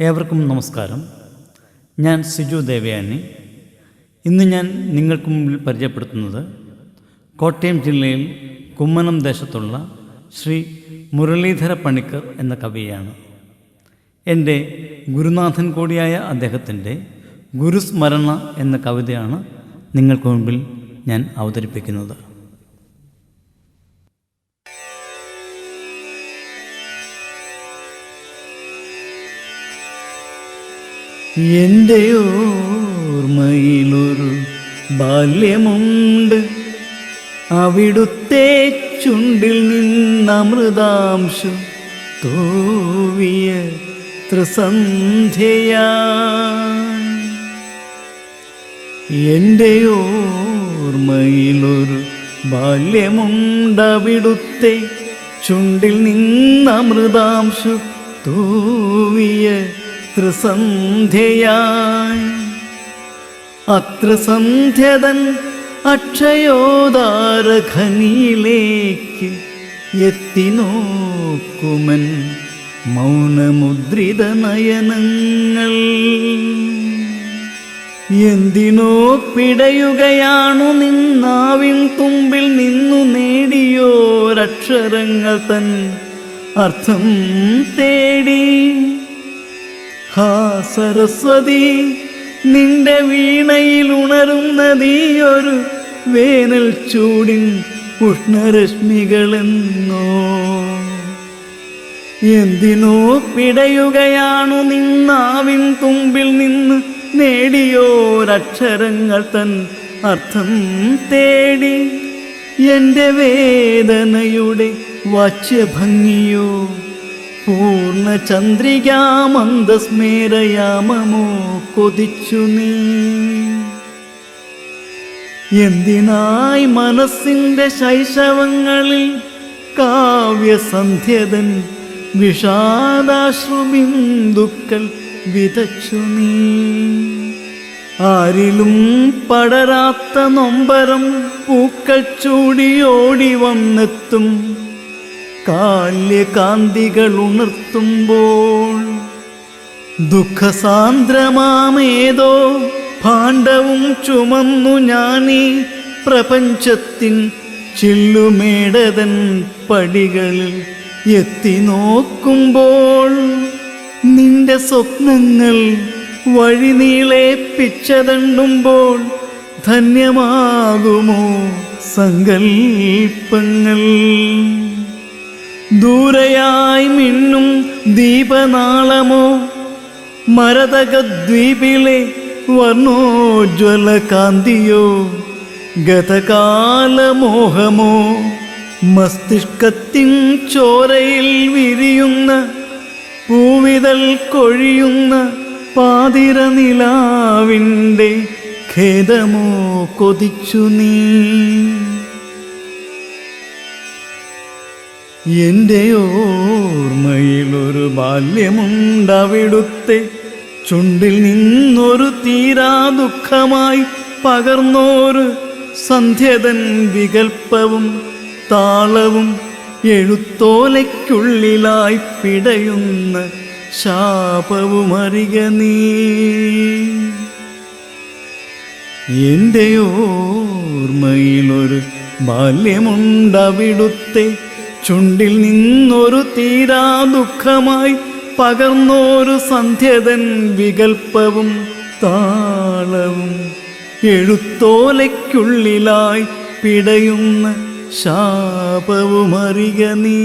ഏവർക്കും നമസ്കാരം. ഞാൻ സിജു ദേവയാനി. ഇന്ന് ഞാൻ നിങ്ങൾക്ക് മുമ്പിൽ പരിചയപ്പെടുത്തുന്നത് കോട്ടയം ജില്ലയിൽ കുമ്മനം ദേശത്തുള്ള ശ്രീ മുരളീധര പണിക്കർ എന്ന കവിയാണ് എന്റെ ഗുരുനാഥൻ കൂടിയായ അദ്ദേഹത്തിന്റെ ഗുരുസ്മരണ എന്ന കവിതയാണ് നിങ്ങൾക്ക് മുമ്പിൽ ഞാൻ അവതരിപ്പിക്കുന്നത്. എന്റെ ഓർമ്മയിലൊരു ബാല്യമുണ്ട്. അവിടുത്തെ ചുണ്ടിൽ നിന്നമൃതാംശു തോവിയ ത്രിസന്ധ്യയാ എന്റെ ഓർമ്മയിലൊരു ബാല്യമുണ്ടവിടുത്തെ ചുണ്ടിൽ നിന്നമൃതാംശു തൂവിയ ത്രിസന്ധ്യയായി അത്ര സന്ധ്യതൻ അക്ഷയോദാരഖനിയിലേക്ക് എത്തി നോക്കുമൻ മൗനമുദ്രിത നയനങ്ങൾ. എന്തിനോ പിടയുകയാണു നിന്നാവിൻ തുമ്പിൽ നിന്നു നേടിയോരക്ഷരങ്ങൾ തൻ അർത്ഥം ഹാ സരസ്വതി നിന്റെ വീണയിൽ ഉണരുന്ന നീയൊരു വേനൽ ചൂടിൻ ഉഷ്ണരശ്മികളെന്നോ. എന്തിനോ പിടയുകയാണു നിന്നാവിൻ തുമ്പിൽ നിന്ന് നേടിയോരക്ഷരങ്ങൾ തൻ അർത്ഥം തേടി. എന്റെ വേദനയുടെ വാച്യഭംഗിയോ പൂർണ ചന്ദ്രികാമന്ദസ്മേരയാമമോ കൊതിച്ചു നീ. എന്തിനായി മനസ്സിന്റെ ശൈശവങ്ങളിൽ കാവ്യസന്ധ്യതൻ വിഷാദാശ്രുബിന്ദുക്കൾ വിതച്ചു നീ? ആരിലും പടരാത്ത നൊമ്പരം പൂക്കൾ ചൂടിയോടി വന്നെത്തും കാല്യകാന്തികൾ ഉണർത്തുമ്പോൾ ദുഃഖസാന്ദ്രമാമേതോ ഭാണ്ഡവും ചുമന്നു ഞാനീ പ്രപഞ്ചത്തിൻ ചില്ലുമേടതൻ പടികളിൽ എത്തി നോക്കുമ്പോൾ നിന്റെ സ്വപ്നങ്ങൾ വഴി പിച്ചതണ്ടുമ്പോൾ ധന്യമാകുമോ സങ്കൽപ്പങ്ങൾ. ദൂരയായി മിന്നും ദീപനാളമോ മരതകദ്വീപിലെ വർണോജ്വല കാന്തിയോ ഗതകാലമോഹമോ മസ്തിഷ്കത്തിൻ ചോരയിൽ വിരിയുന്ന പൂവിതൽ കൊഴിയുന്ന പാതിര നിലാവിന്റെ ഖേദമോ കൊതിച്ചു നീ. എന്റെ ഓർമ്മയിലൊരു ബാല്യമുണ്ടവിടുത്തെ. ചുണ്ടിൽ നിന്നൊരു തീരാ ദുഃഖമായി പകർന്നോരു സന്ധ്യതൻ വികൽപ്പവും താളവും എഴുത്തോലയ്ക്കുള്ളിലായി പിടയുന്ന ശാപവുമറിക നീ. എന്റെ ഓർമ്മയിലൊരു ബാല്യമുണ്ടവിടുത്തെ. ചുണ്ടിൽ നിന്നൊരു തീരാ ദുഃഖമായി പകർന്നോരു സന്ധ്യതൻ വികൽപ്പവും താളവും എഴുത്തോലയ്ക്കുള്ളിലായി പിടയുന്ന ശാപവും അറിക നീ.